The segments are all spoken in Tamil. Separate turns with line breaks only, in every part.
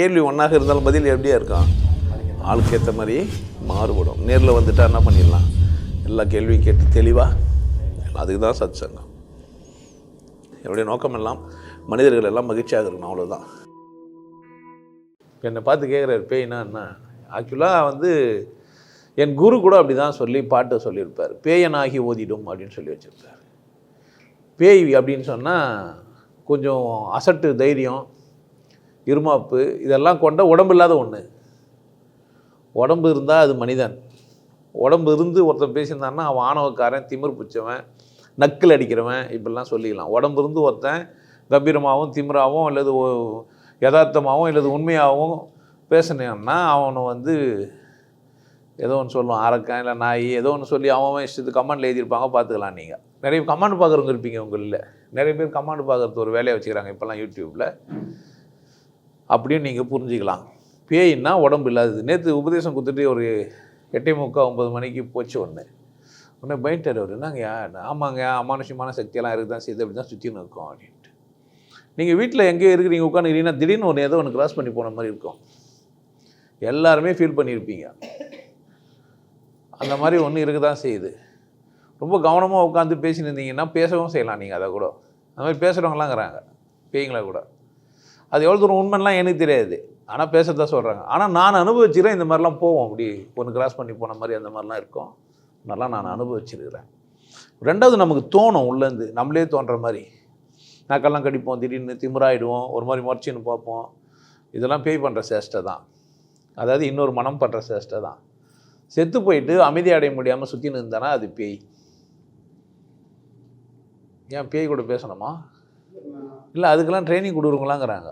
கேள்வி ஒன்றாக இருந்தாலும் பதில் எப்படியா இருக்கும்? ஆளுக்கு ஏற்ற மாதிரி மாறுபடும். நேரில் வந்துட்டா என்ன பண்ணிடலாம்? எல்லா கேள்வியும் கேட்டு தெளிவாக அதுக்கு தான் சத் சங்கம் என்னுடைய நோக்கம் எல்லாம் மனிதர்கள் எல்லாம் மகிழ்ச்சியாக இருக்கணும் அவ்வளோதான் என்னை பார்த்து கேட்குறாரு பேய்னா என்ன? ஆக்சுவலாக வந்து என் குரு கூட அப்படி தான் சொல்லி பாட்டை சொல்லியிருப்பார். பேயனாகி ஓதிடும் அப்படின்னு சொல்லி வச்சுருப்பார். பேய் அப்படின்னு சொன்னால் கொஞ்சம் அசட்டு தைரியம் இருமாப்பு இதெல்லாம் கொண்ட உடம்பு இல்லாத ஒன்று உடம்பு இருந்தால் அது மனிதன். உடம்பு இருந்து ஒருத்தன் பேசியிருந்தான்னா அவன் ஆணவக்காரன் திமிர் பிடிச்சவன் நக்கல் அடிக்கிறவன் இப்படிலாம் சொல்லிக்கலாம். உடம்பு இருந்து ஒருத்தன் கம்பீரமாகவும் திமிராகவும் அல்லது யதார்த்தமாகவும் அல்லது உண்மையாகவும் பேசினான்னா அவனை வந்து ஏதோ ஒன்று சொல்லுவான் அரக்கன் இல்லை நாய் ஏதோ ஒன்று சொல்லி அவன் அவன் இஷ்டத்துக்கு கமெண்டில் எழுதியிருப்பாங்க பார்த்துக்கலாம் நீங்கள் நிறைய கமெண்ட் பார்க்குறவங்க இருப்பீங்க உங்களில். நிறைய பேர் கமெண்ட் பார்க்குறது ஒரு வேலையை வச்சுக்கிறாங்க இப்போல்லாம் யூடியூப்பில் அப்படின்னு நீங்கள் புரிஞ்சுக்கலாம். பேயின்னா உடம்பு இல்லாதது நேற்று உபதேசம் கொடுத்துட்டு ஒரு எட்டே முக்கால் ஒம்பது மணிக்கு போச்சு ஒன்று உடனே பயன்ட்டார் அவர். என்னங்க ஆமாங்க அமானுஷ்யமான சக்தியெல்லாம் இருக்குது? தான் செய்து அப்படி தான் சுற்றின்னு இருக்கும் அப்படின்ட்டு. நீங்கள் வீட்டில் எங்கேயோ இருக்கிறீங்க உட்காந்துக்கிறீங்கன்னா திடீர்னு ஒன்று ஏதோ ஒன்று கிராஸ் பண்ணி போன மாதிரி இருக்கும். எல்லாருமே ஃபீல் பண்ணியிருப்பீங்க அந்த மாதிரி ஒன்று இருக்க தான் செய்யுது. ரொம்ப கவனமாக உட்காந்து பேசின்னு இருந்தீங்கன்னா பேசவும் செய்யலாம் நீங்கள் அதை கூட. அந்த மாதிரி பேசுகிறவங்களாங்கிறாங்க பேய்ங்களா கூட. அது எவ்வளோ தூரம் உண்மைலாம் எனக்கு தெரியாது. ஆனால் பேசத்தான் சொல்கிறாங்க ஆனால் நான் அனுபவிச்சுக்கிறேன் இந்த மாதிரிலாம் போவோம். அப்படி ஒன்று கிராஸ் பண்ணி போன மாதிரி அந்த மாதிரிலாம் இருக்கும். அதெல்லாம் நான் அனுபவிச்சிருக்கிறேன் ரெண்டாவது நமக்கு தோணும் உள்ளேருந்து நம்மளே தோன்ற மாதிரி. நாக்கெல்லாம் கடிப்போம் திடீர்னு திமிராயிடுவோம். ஒரு மாதிரி முறைச்சின்னு பார்ப்போம். இதெல்லாம் பேய் பண்ணுற சேஷ்டை தான். அதாவது இன்னொரு மனம் பண்ணுற சேஷ்டை தான். செத்து போயிட்டு அமைதி அடைய முடியாமல் சுற்றின்னு இருந்தானா அது பேய். ஏன் பேய் கூட பேசணுமா? இல்லை அதுக்கெல்லாம் ட்ரைனிங் கொடுக்குறவங்களாங்கிறாங்க.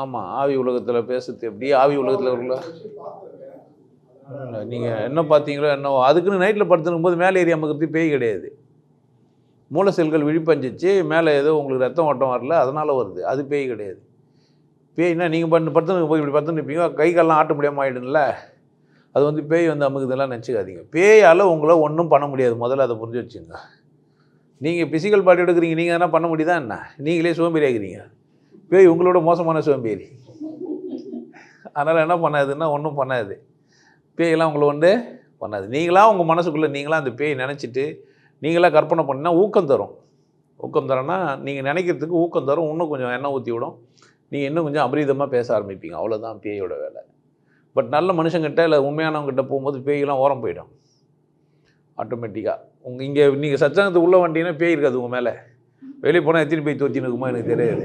ஆமாம் ஆவி உலகத்தில் பேசுறது எப்படி? ஆவி உலகத்தில் உள்ள நீங்கள் என்ன பார்த்தீங்களோ என்னவோ. அதுக்குன்னு நைட்டில் படுத்துக்கும் போது மேலே ஏறி அமர்க்கிறது பேய் கிடையாது. மூல செல்கள் விழிப்பஞ்சிச்சு மேலே ஏதோ உங்களுக்கு ரத்தம் ஓட்டம் வரல அதனால் வருது. அது பேய் கிடையாது. பேய்னா நீங்கள் பண்ணு படுத்துன்னு போய் இப்படி படுத்துன்னு இருப்பீங்க? கை கால்லாம் ஆட்ட முடியாமல் ஆகிடும்ல அது வந்து பேய் வந்து அமுக்குதெல்லாம் நினச்சிக்காதீங்க. பேயால் உங்களை ஒன்றும் பண்ண முடியாது. முதல்ல அதை புரிஞ்சு வச்சுங்க நீங்கள் பிசிக்கல் பாடி எடுக்கிறீங்க நீங்கள் எதனா பண்ண முடியுதா என்ன? நீங்களே சோம்பேறி ஆகிறீங்க பேய் உங்களோட மோசமான சோம்பேறி அதனால் என்ன பண்ணாதுன்னா ஒன்றும் பண்ணாது. பேயெல்லாம் உங்களை வந்து பண்ணாது. நீங்களாக உங்கள் மனசுக்குள்ளே நீங்களாக அந்த பேய் நினச்சிட்டு நீங்களாக கற்பனை பண்ணால் ஊக்கம் தரும். ஊக்கம் தரோன்னா நீங்கள் நினைக்கிறதுக்கு ஊக்கம் தரும். இன்னும் கொஞ்சம் எண்ணெய் ஊற்றி விடும். நீங்கள் இன்னும் கொஞ்சம் அபரீதமாக பேச ஆரம்பிப்பீங்க. அவ்வளோதான் பேயோட வேலை. பட் நல்ல மனுஷங்கிட்ட இல்லை உண்மையானவங்ககிட்ட போகும்போது பேயெல்லாம் ஓரம் போயிடும். ஆட்டோமேட்டிக்காக உங்கள் இங்கே நீங்கள் சச்சாங்கத்துக்கு உள்ளே வந்தீங்கன்னா பேய் இருக்காது உங்கள் மேலே. வெளியே போனால் எத்தனை பேய் தோத்தின்னு இருக்குமா? எனக்கு தெரியாது.